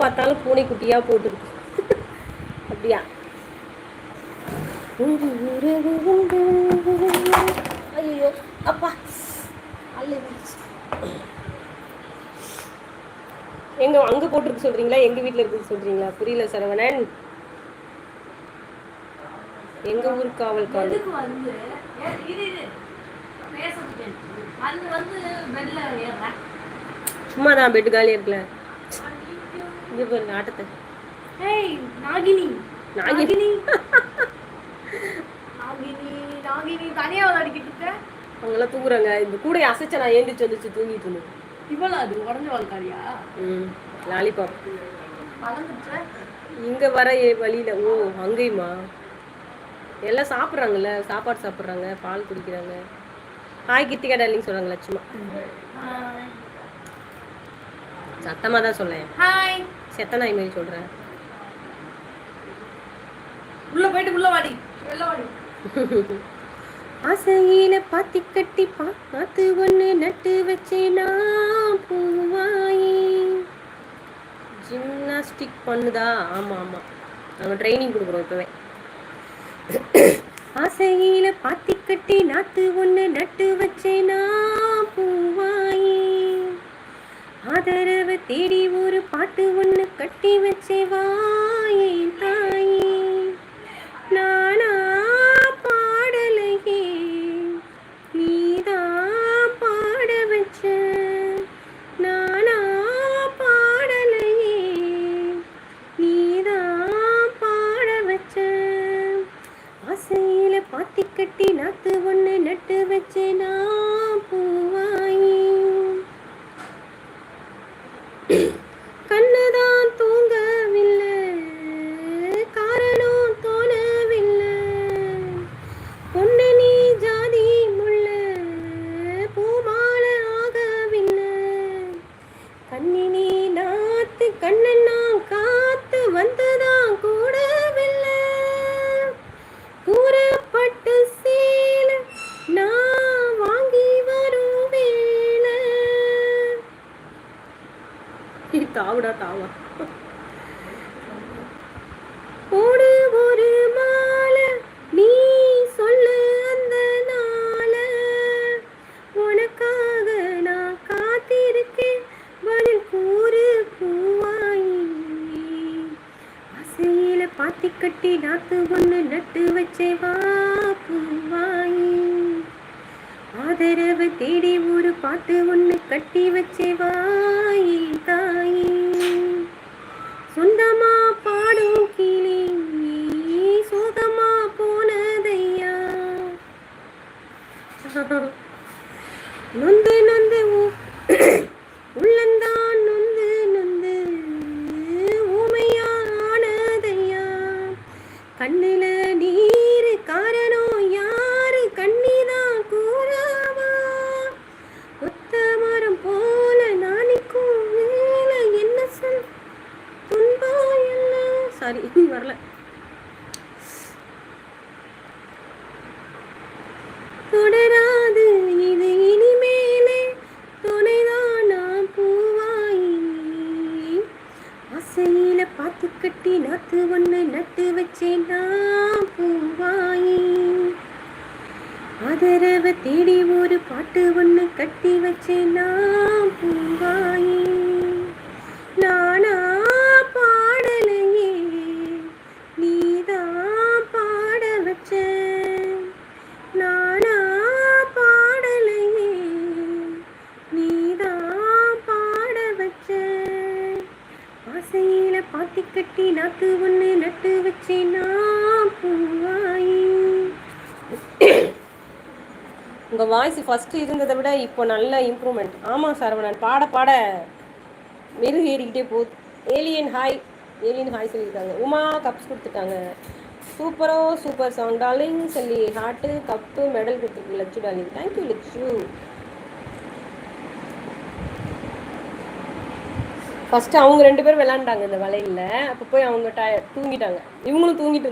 பார்த்தாலும் பூனை குட்டியா போட்டுருக்கு. அப்படியா? ஐயோ அப்பா. எங்க அங்க போட்டிருக்கு சொல்றீங்களா? எங்க வீட்ல இருக்குது சொல்றீங்களா? புரியல சரவணன். எங்க ஊர் காவல் காவல். சும்மா தான் பெட்டு காலியா இருக்குல்ல. இங்க பாரு ஆட்டத்தை. ஏய், நாகினி. நாகினி. நாகினி. நாகினி தனியா விளையாடிக்கிட்டு இருக்க. அவங்களாம் தூங்குறாங்க. இந்த கூடைய அசைச்ச நான் ஏந்திரிச்சு வந்துச்சு தூங்கிட்டு இருந்தேன். இவ்வளவு அது உடஞ்ச வாழ்க்காரியா ம் லாலிபாப். இங்க வர ஏ- வழியில ஓ அங்கேயுமா? எல்லாம் சாப்பிட்றாங்கல்ல சாப்பாடு சாப்பிட்றாங்க பால் குடிக்கிறாங்க. ஹாய் கித்திகா டார்லிங் சொல்றாங்க லட்சுமா. சத்தமா தான் சொல்லேன். ஹாய் செத்த நாய் மாதிரி சொல்றேன். உள்ள போயிட்டு உள்ள வாடி. வெளில வாடி. ஆசையில பாத்தி கட்டி பார்த்து ஒண்ணு நட்டு வச்சேனா பூவாயி. ஜிம்னாஸ்டிக் பண்ணுதா? ஆமா ஆமா. நாங்க ட்ரைனிங் கொடுக்குறோம் இப்பவே. ஆசையில பாத்தி கட்டி நாத்து ஒண்ணு நட்டு வச்சேனா பூவாயி ஆதரவு தேடி ஒரு பாட்டு ஒன்று கட்டி வச்சே வாயே தாயே. நானா பாடலையே நீதான் பாட வச்ச. நானா பாடலையே நீதான் பாட வச்ச. ஆசையில பாத்தி கட்டி நாத்து ஒன்று நட்டு வச்சேன் நான் தாவுடா தாவா. போடு ஒரு மாலை நீ சொல்லு அந்த நாள. உனக்காக நான் காத்திருக்கேன் பதில் கூறு பூவாயி. அசையில பாத்தி கட்டி நாத்து ஒண்ணு நட்டு வச்சே வா பூவாயி. ஆதரவு தேடி ஒரு பாட்டு ஒண்ணு கட்டி வச்சே வா நொந்து நொந்து உள்ளந்தான் நொந்து நொந்து ஊமையானதையா. கண்ணில நீர் காரணம் யாரு கண்ணிதான் கூறாவா. ஒத்த மரம் போல நாளைக்கும் என்ன சொல்? துன்பம் இல்லை சாரி வரல. நாத்து கட்டி நாத்து ஒன்று நட்டு வச்சேன் நான் பூவாயி ஆதரவை தேடி ஒரு பாட்டு ஒன்று கட்டி வச்சேன் நான் பூவாயி நானா பாடலையே நீதான் பாட வச்ச நானா பாடலையே நீதான் பாட வச்ச ஆசையில பாத்தி கட்டி நாக்கு ஒண்ணு நட்டு வச்சேன் நான் பூவாயி. உங்கள் வாய்ஸ் ஃபஸ்ட்டு இருந்ததை விட இப்போ நல்ல இம்ப்ரூவ்மெண்ட் ஆமாம் சரவணன் பாட பாட மெருகு ஏறிக்கிட்டே போகுது. ஏலியன் ஹாய் ஏலியன் ஹாய் சொல்லியிருக்காங்க. உமா கப்ஸ் கொடுத்துட்டாங்க. சூப்பரோ சூப்பர் சாங் டாலிங் சொல்லி ஹார்ட்டு கப்பு மெடல் கொடுத்துருக்கு Latchu darling thank you Latchu. First அவங்க ரெண்டு பேரும் விளாண்டாங்க இந்த வலையில். அப்போ போய் அவங்க டய தூங்கிட்டாங்க. இவங்களும் தூங்கிட்டு